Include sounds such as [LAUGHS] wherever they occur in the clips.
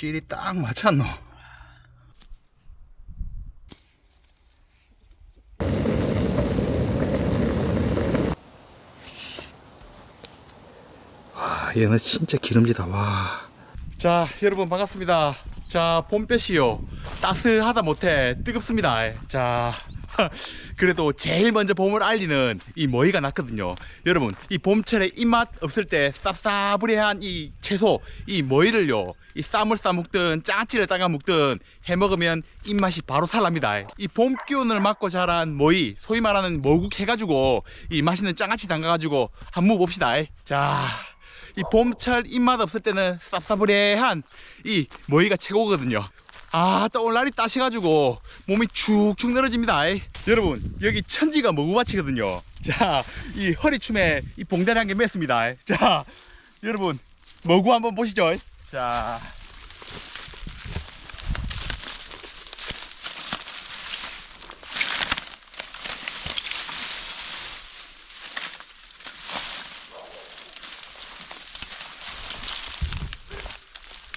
찔이 딱 맞췄노. 와, 얘는 진짜 기름지다. 와. 자, 여러분 반갑습니다. 자, 봄볕이요. 따스하다 못해 뜨겁습니다. 자, [LAUGHS] 그래도 제일 먼저 봄을 알리는 이 머위가 났거든요. 여러분, 이 봄철에 입맛 없을 때 쌉싸부리한 이 채소, 이 머위를요, 이 쌈을 싸 먹든 짜찌를 따가 먹든 해 먹으면 입맛이 바로 살랍니다. 이 봄 기운을 맞고 자란 머위, 소위 말하는 머국 해가지고 이 맛있는 장아찌 담가가지고 한번 봅시다. 자, 이 봄철 입맛 없을 때는 쌉싸부리한 이 머위가 최고거든요. 아, 떠올 날이 따셔가지고 몸이 축축 늘어집니다. 여러분, 여기 천지가 머구밭이거든요. 자, 이 허리춤에 이 봉다리 한 개 맸습니다. 자, 여러분, 머구 한번 보시죠. 자.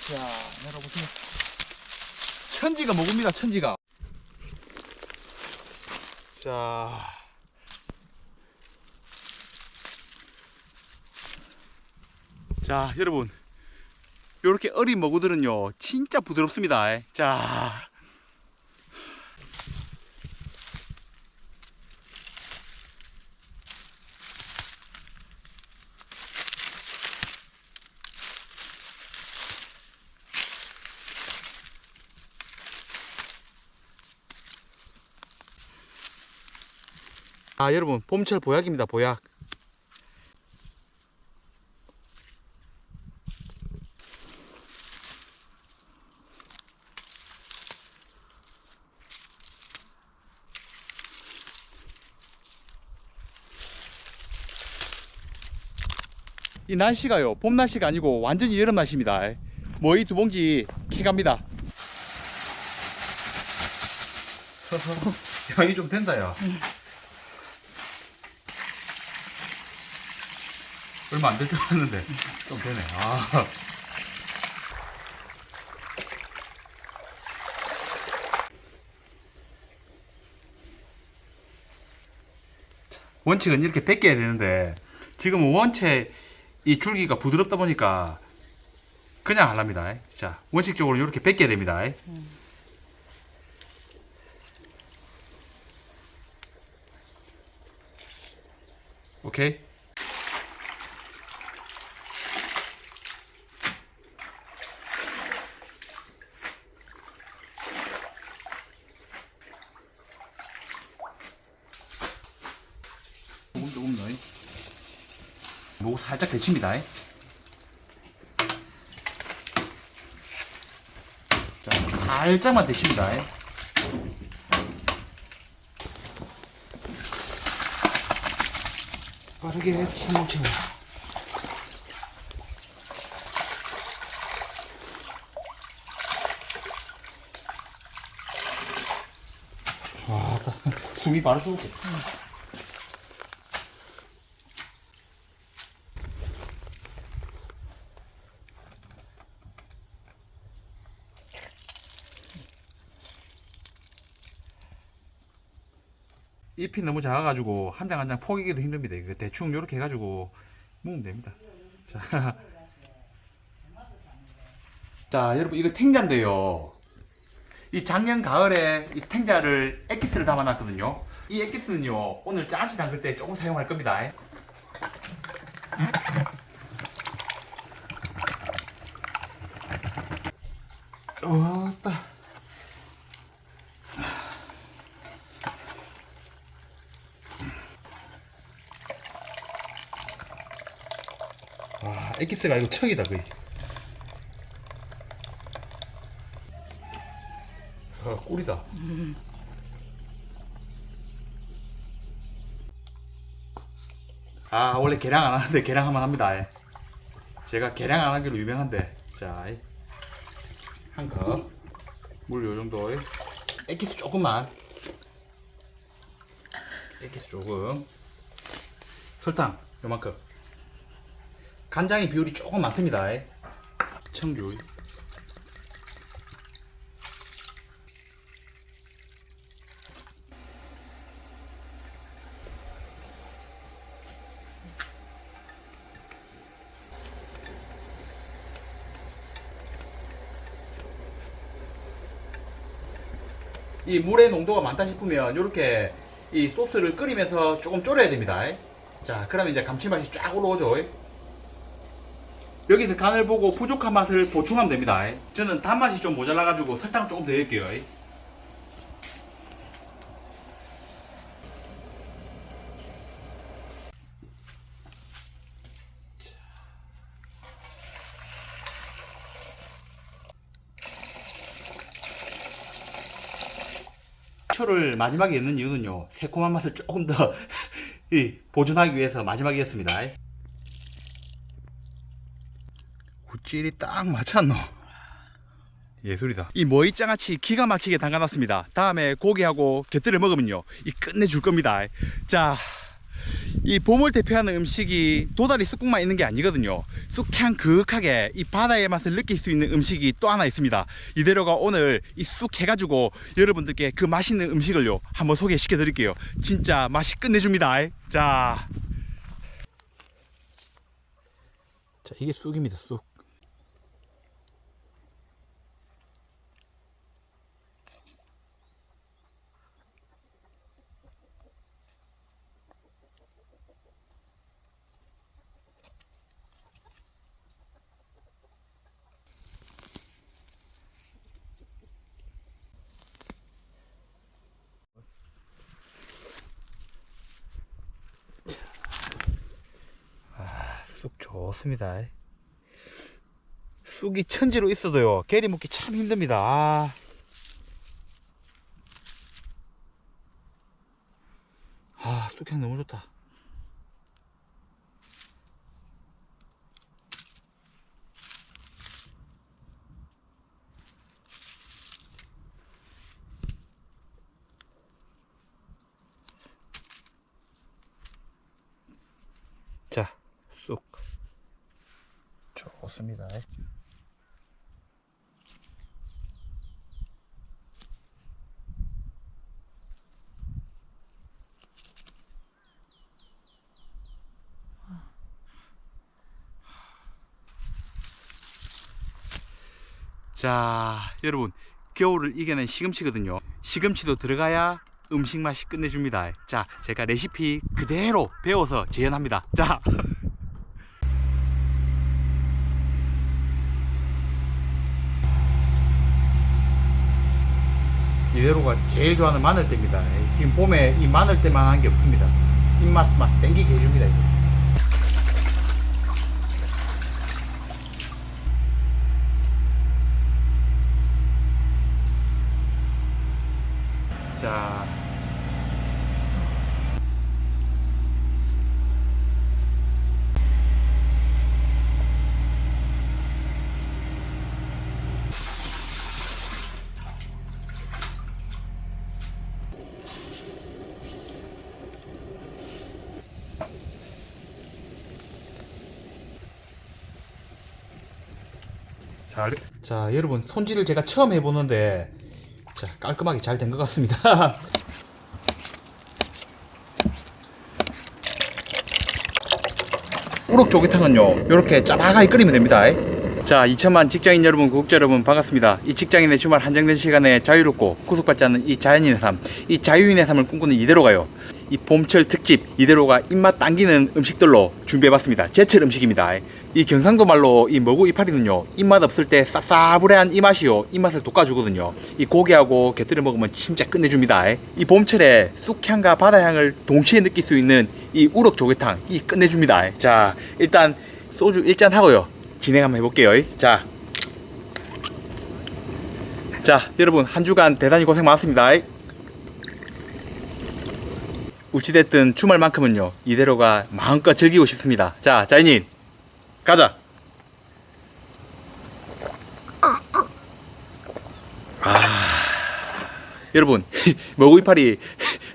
자, 내려보시면 천지가 먹습니다. 천지가. 자. 자, 여러분. 요렇게 어린 먹우들은요, 진짜 부드럽습니다. 자. 아, 여러분, 봄철 보약입니다. 보약. 이 날씨가요 봄 날씨가 아니고 완전히 여름 날씨입니다 뭐이 두 봉지 캐갑니다 [LAUGHS] 양이 좀 된다 야 얼마 안 될 줄 알았는데 좀 되네 아. 원칙은 이렇게 뺏겨야 되는데 지금 원체 이 줄기가 부드럽다 보니까 그냥 안 합니다. 자, 원칙적으로 이렇게 뺏겨야 됩니다. 오케이. 조금 조금 넣어. 목 살짝 데칩니다. 자, 살짝만 데칩니다. 빠르게 차곡차곡. 와, [LAUGHS] 숨이 바로 쏘고. 잎이 너무 작아가지고 한 장 한 장 포기기도 힘듭니다. 이거 대충 이렇게 해가지고 모으면 됩니다. 자, [LAUGHS] 자 여러분 이거 탱자인데요. 이 작년 가을에 이 탱자를 액기스를 담아놨거든요. 이 액기스는요 오늘 짜시 담글 때 조금 사용할 겁니다. 와, 엑기스가 이거 척이다 거의. 아, 꿀이다. 아, 원래 계량 안 하는데 계량 한번 합니다. 예. 제가 계량 안 하기로 유명한데. 자, 이. 한 컵. 물 요 정도. 엑기스 조금만. 엑기스 조금. 설탕 요만큼. 간장의 비율이 조금 많습니다. 청주. 이 물의 농도가 많다 싶으면 이렇게 이 소스를 끓이면서 조금 졸여야 됩니다. 자, 그러면 이제 감칠맛이 쫙 올라오죠. 여기서 간을 보고 부족한 맛을 보충하면 됩니다. 저는 단맛이 좀 모자라가지고 설탕 조금 더 넣을게요. 초를 마지막에 넣는 이유는요 새콤한 맛을 조금 더 [LAUGHS] 이, 보존하기 위해서 마지막이었습니다 굿질이 딱 맞췄노 예술이다 이 머이장아찌 기가 막히게 담가놨습니다 다음에 고기하고 곁들여 먹으면요 이 끝내줄 겁니다 자 이 봄을 대표하는 음식이 도다리 쑥국만 있는 게 아니거든요. 쑥향 그윽하게 이 바다의 맛을 느낄 수 있는 음식이 또 하나 있습니다. 이대로가 오늘 이 쑥 해가지고 여러분들께 그 맛있는 음식을요 한번 소개시켜 드릴게요. 진짜 맛이 끝내줍니다. 자, 자 이게 쑥입니다. 쑥. 쑥 좋습니다. 쑥이 천지로 있어도요 게리 먹기 참 힘듭니다. 아. 아, 쑥향 너무 좋다. 자, 쑥. 좋습니다. 자, 여러분, 겨울을 이겨낸 시금치거든요. 시금치도 들어가야 음식 맛이 끝내줍니다. 자, 제가 레시피 그대로 배워서 재현합니다. 자. 이대로가 제일 좋아하는 마늘대입니다. 지금 봄에 이 마늘대만 한 게 없습니다. 입맛 막 땡기게 해줍니다. 이거. 자. 자, 자, 여러분 손질을 제가 처음 해보는데 자, 깔끔하게 잘 된 것 같습니다. [LAUGHS] 우럭조개탕은요, 이렇게 짜박하게 끓이면 됩니다. 자, 2천만 직장인 여러분, 구독자 여러분, 반갑습니다. 이 직장인의 주말 한정된 시간에 자유롭고 구속받지 않는 이 자연인의 삶, 이 자유인의 삶을 꿈꾸는 이대로가요. 이 봄철 특집 이대로가 입맛 당기는 음식들로 준비해봤습니다. 제철 음식입니다. 이 경상도 말로 이 머구 이파리는요 입맛 없을 때 쌉싸불한 이 맛이요 입맛을 돋궈주거든요. 이 고기하고 곁들여 먹으면 진짜 끝내줍니다. 이 봄철에 쑥향과 바다향을 동시에 느낄 수 있는 이 우럭 조개탕 이 끝내줍니다. 자 일단 소주 1잔 하고요. 진행 한번 해볼게요. 자, 자 여러분 한 주간 대단히 고생 많았습니다. 우찌됐든 주말만큼은요 이대로가 마음껏 즐기고 싶습니다. 자 자이님 가자. 아, 여러분, 머구이파리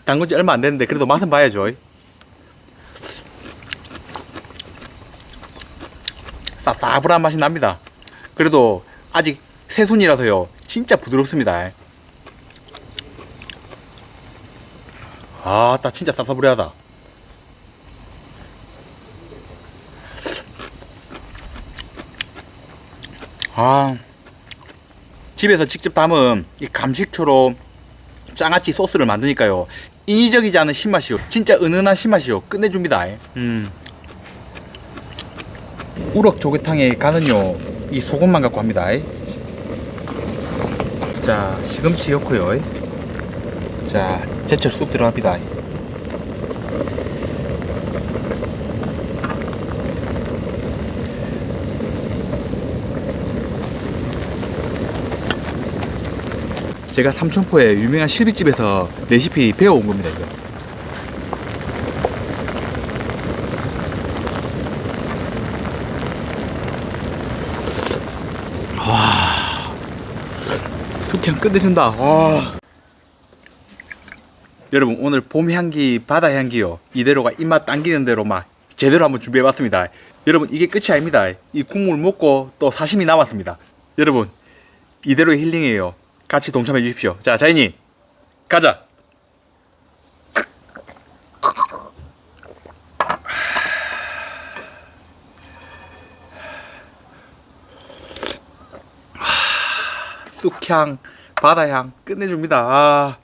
담근 지 얼마 안 됐는데 그래도 맛은 봐야죠. 싸싸불한 맛이 납니다. 그래도 아직 새순이라서요. 진짜 부드럽습니다. 아, 딱 진짜 싸싸불하다. 아, 집에서 직접 담은 이 감식초로 장아찌 소스를 만드니까요. 인위적이지 않은 신맛이요. 진짜 은은한 신맛이요. 끝내줍니다. 음. 우럭 조개탕에 간은요. 이 소금만 갖고 합니다. 자, 시금치 넣고요. 자, 제철 쑥 들어갑니다. 제가 삼천포에 유명한 실비집에서 레시피 배워온 겁니다, 이거. 와, 숙향 끝내준다. 와. 여러분 오늘 봄 향기, 바다 향기요. 이대로가 입맛 당기는 대로 막 제대로 한번 준비해봤습니다. 여러분 이게 끝이 아닙니다. 이 국물 먹고 또 사심이 남았습니다. 여러분 이대로 힐링이에요. 같이 동참해 주십시오. 자, 자인이 가자. 쑥향, 바다향 끝내줍니다. 아.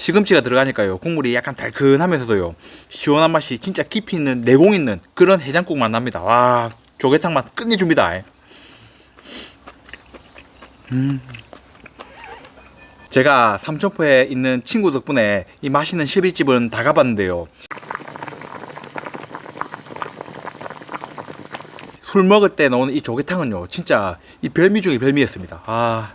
시금치가 들어가니까요. 국물이 약간 달큰하면서도요. 시원한 맛이 진짜 깊이 있는 내공 있는 그런 해장국 맛 납니다. 와 조개탕 맛 끝내줍니다. 음. 제가 삼천포에 있는 친구 덕분에 이 맛있는 실비집은 다 가봤는데요. 술 먹을 때 나오는 이 조개탕은요 진짜 이 별미 중에 별미였습니다. 아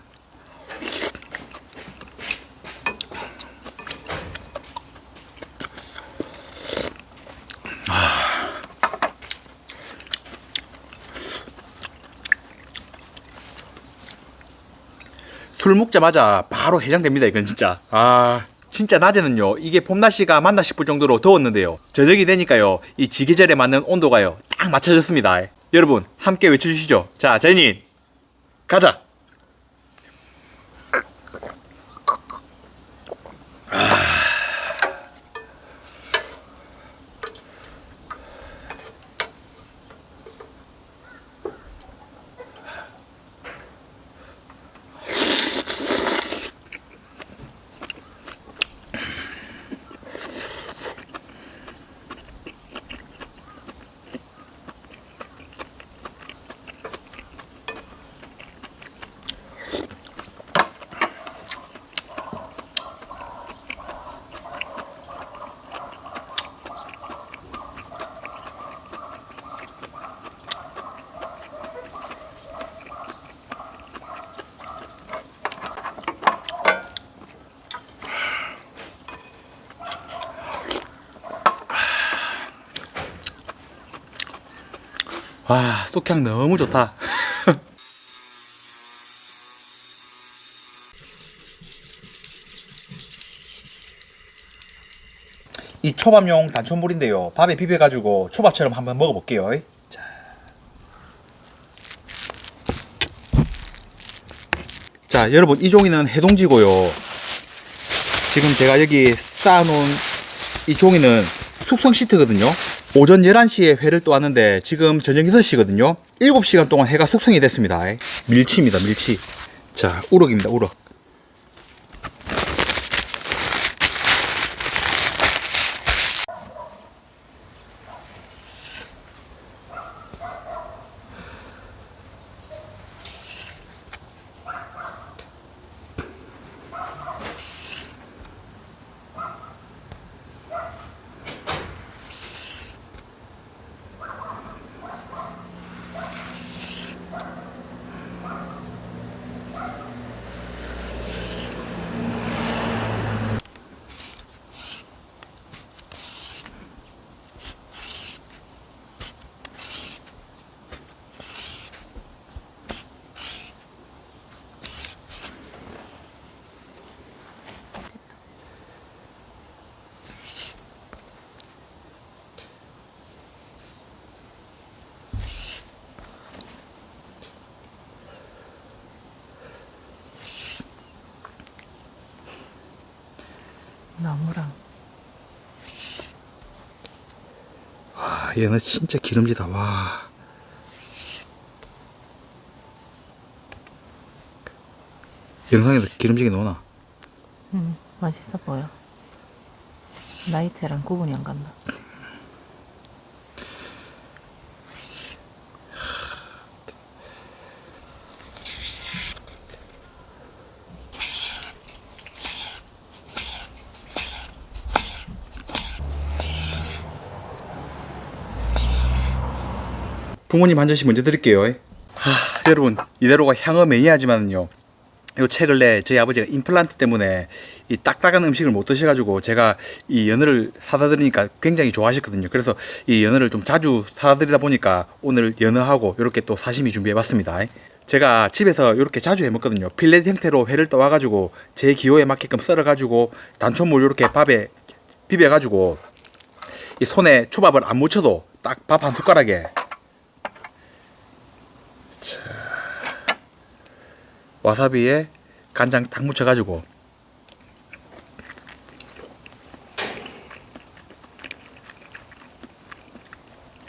술 먹자마자 바로 해장됩니다 이건 진짜. 아. 진짜 낮에는요 이게 봄날씨가 맞나 싶을 정도로 더웠는데요. 저녁이 되니까요 이 지계절에 맞는 온도가요 딱 맞춰졌습니다. 여러분 함께 외쳐주시죠. 자 자연인 가자 와 쑥향 너무 좋다. [LAUGHS] 이 초밥용 단천물인데요. 밥에 비벼가지고 초밥처럼 한번 먹어볼게요. 자. 자 여러분 이 종이는 해동지고요. 지금 제가 여기 쌓아놓은 이 종이는 숙성 시트거든요 오전 11시에 회를 또 왔는데 지금 저녁 6시거든요. 7시간 동안 해가 숙성이 됐습니다. 밀치입니다 밀치. 자 우럭입니다 우럭 얘는 진짜 기름지다 와 영상에도 기름지게 넣어놔 음, 맛있어 보여. 나이테랑 구분이 안 간다. 부모님 한 잔씩 먼저 드릴게요 하, 여러분 이대로가 향어 매니아지만요 이책 근래 저희 아버지가 임플란트 때문에 이 딱딱한 음식을 못 드셔가지고 제가 이 연어를 사다 드리니까 굉장히 좋아하셨거든요. 그래서 이 연어를 좀 자주 사다 드리다 보니까 오늘 연어하고 이렇게 또 사시미 준비해봤습니다. 제가 집에서 이렇게 자주 해 먹거든요. 필렛 형태로 회를 떠와가지고 제 기호에 맞게끔 썰어가지고 단촛물 이렇게 밥에 비벼가지고 이 손에 초밥을 안 묻혀도 딱 밥 한 숟가락에 와사비에 간장 딱 묻혀가지고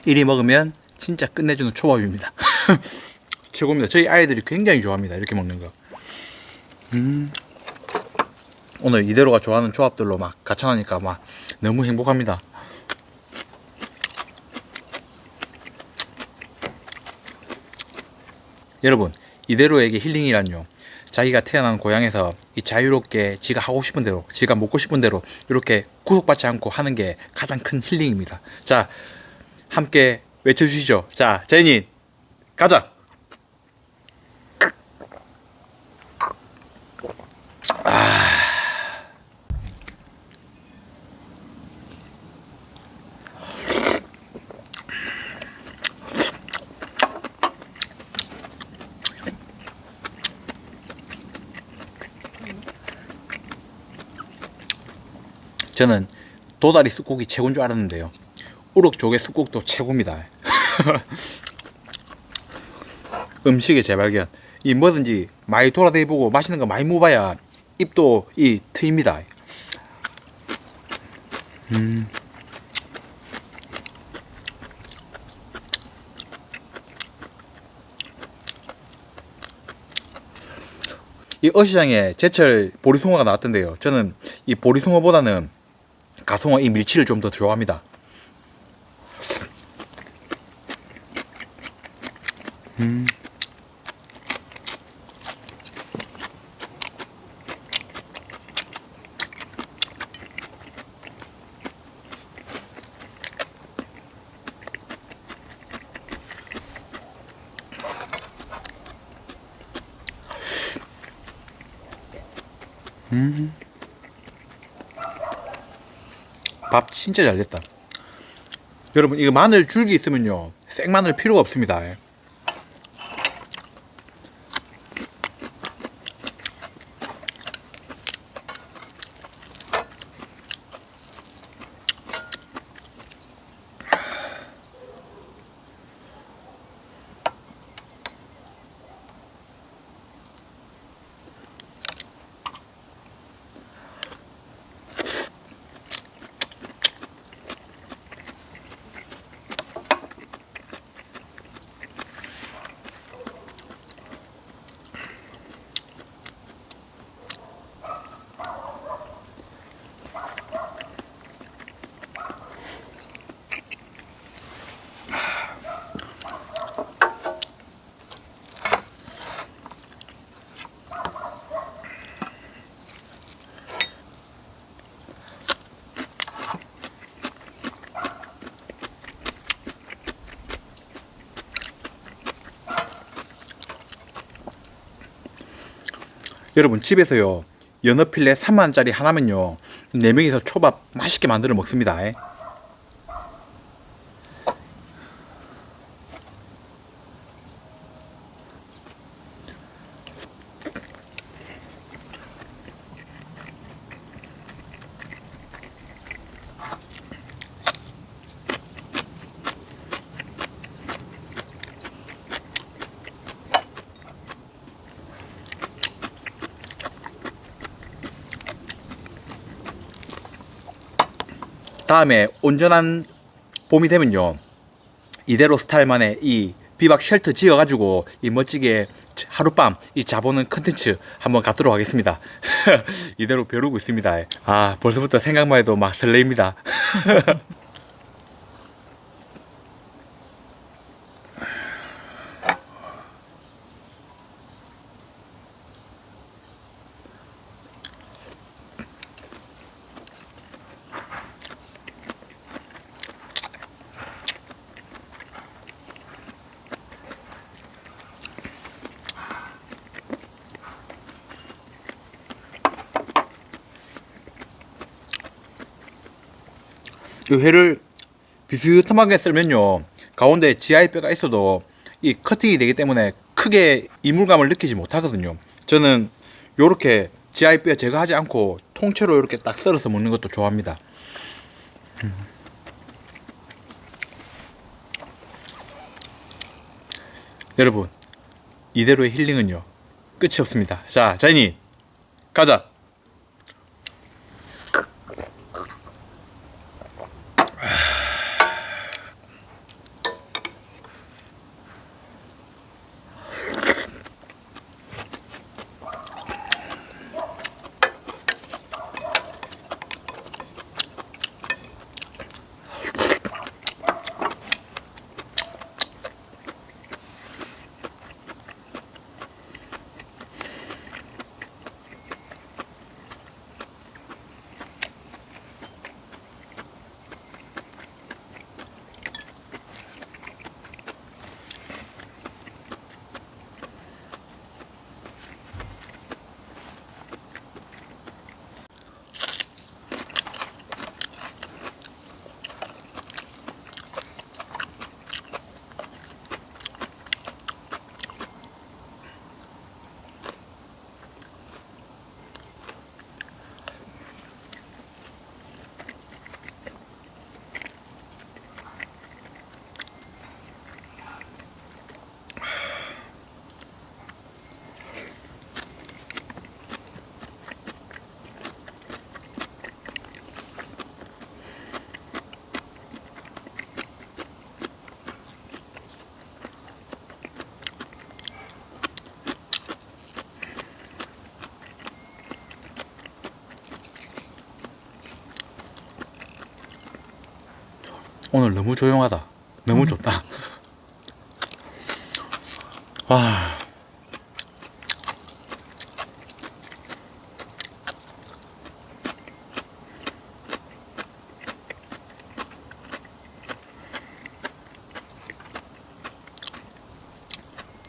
이리 먹으면 진짜 끝내주는 초밥입니다. [LAUGHS] 최고입니다. 저희 아이들이 굉장히 좋아합니다. 이렇게 먹는 거. 음. 오늘 이대로가 좋아하는 조합들로 막 같이 하니까 막 너무 행복합니다. 여러분 이대로에게 힐링이란요. 자기가 태어난 고향에서 이 자유롭게 지가 하고 싶은 대로 지가 먹고 싶은 대로 이렇게 구속받지 않고 하는 게 가장 큰 힐링입니다. 자 함께 외쳐주시죠. 자 제니 가자 저는 도다리 쑥국이 최고인 줄 알았는데요 우럭 조개 쑥국도 최고입니다 [LAUGHS] 음식의 재발견 이 뭐든지 많이 돌아다니보고 맛있는 거 많이 먹어봐야 입도 이 트입니다 음. 이 어시장에 제철 보리송어가 나왔던데요. 저는 이 보리송어보다는 가송어 이 밀치를 좀 더 좋아합니다. 음. 밥 진짜 잘 됐다. 여러분 이거 마늘 줄기 있으면요 생마늘 필요가 없습니다. 여러분 집에서요 연어 필레 3만원짜리 하나면요 4명이서 초밥 맛있게 만들어 먹습니다. 다음에 온전한 봄이 되면요. 이대로 스타일만의 이 비박 쉘터 지어가지고 이 멋지게 하룻밤 이 자보는 컨텐츠 한번 갖도록 하겠습니다. [LAUGHS] 이대로 벼르고 있습니다. 아 벌써부터 생각만 해도 막 설레입니다. [LAUGHS] 이 회를 비스듬하게 썰면요 가운데 지하의 뼈가 있어도 이 커팅이 되기 때문에 크게 이물감을 느끼지 못하거든요. 저는 요렇게 지하의 뼈 제거하지 않고 통째로 이렇게 딱 썰어서 먹는 것도 좋아합니다. 음. 여러분 이대로의 힐링은요 끝이 없습니다. 자 자인이 가자 오늘 너무 조용하다. 너무 좋다. 와.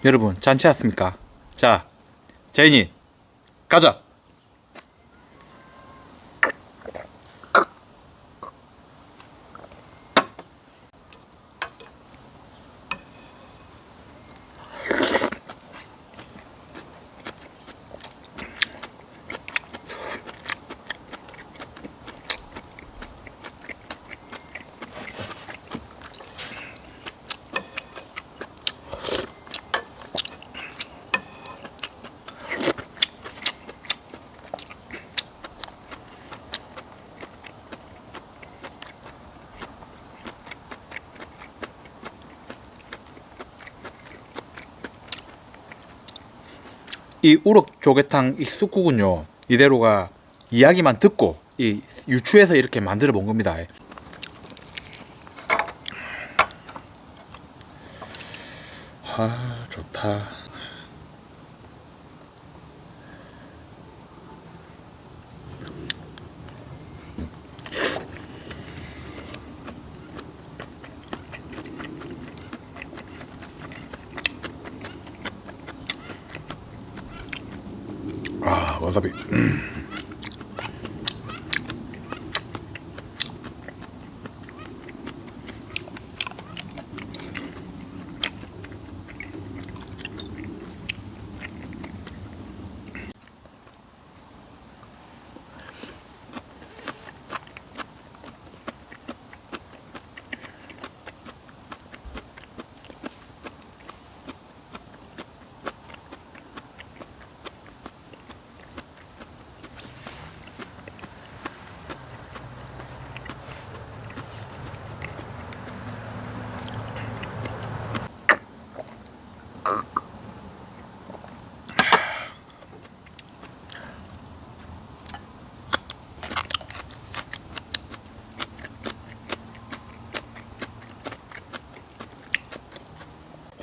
여러분, 잔치 왔습니까? 자, 제인이, 가자! 이 우럭 조개탕 이 쑥국은요 이대로가 이야기만 듣고 이 유추해서 이렇게 만들어 본 겁니다. 아 좋다. 아 와사비.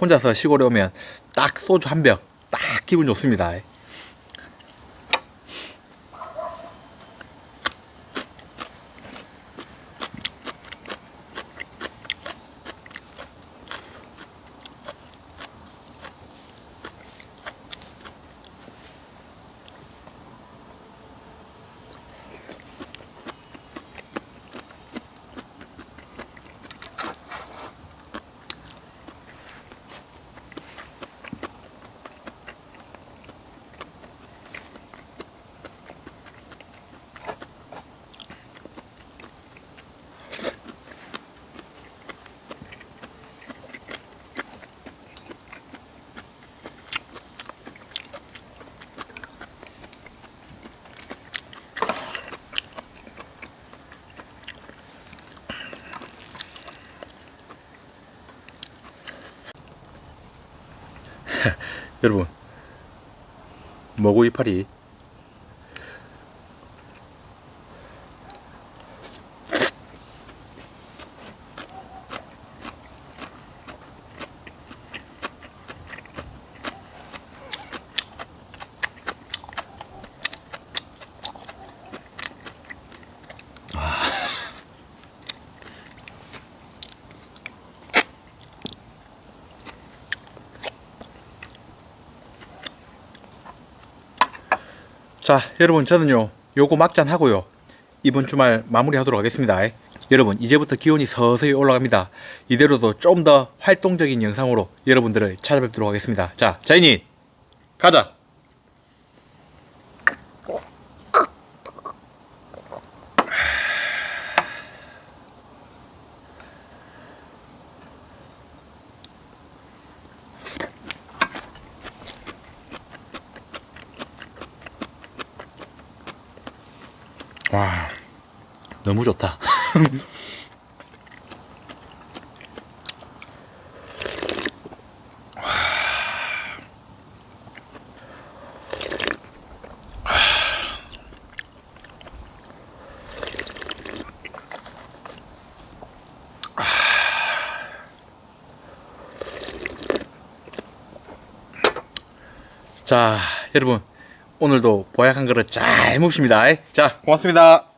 혼자서 시골에 오면 딱 소주 한 병 딱 기분 좋습니다. 여러분 먹고 이파리 자 여러분 저는요 요거 막잔 하고요. 이번 주말 마무리 하도록 하겠습니다. 여러분 이제부터 기온이 서서히 올라갑니다. 이대로도 좀 더 활동적인 영상으로 여러분들을 찾아뵙도록 하겠습니다. 자 자이닌 가자 너무 좋다. 자 여러분. 오늘도 보약 한 그릇 잘 묵습니다. 자 고맙습니다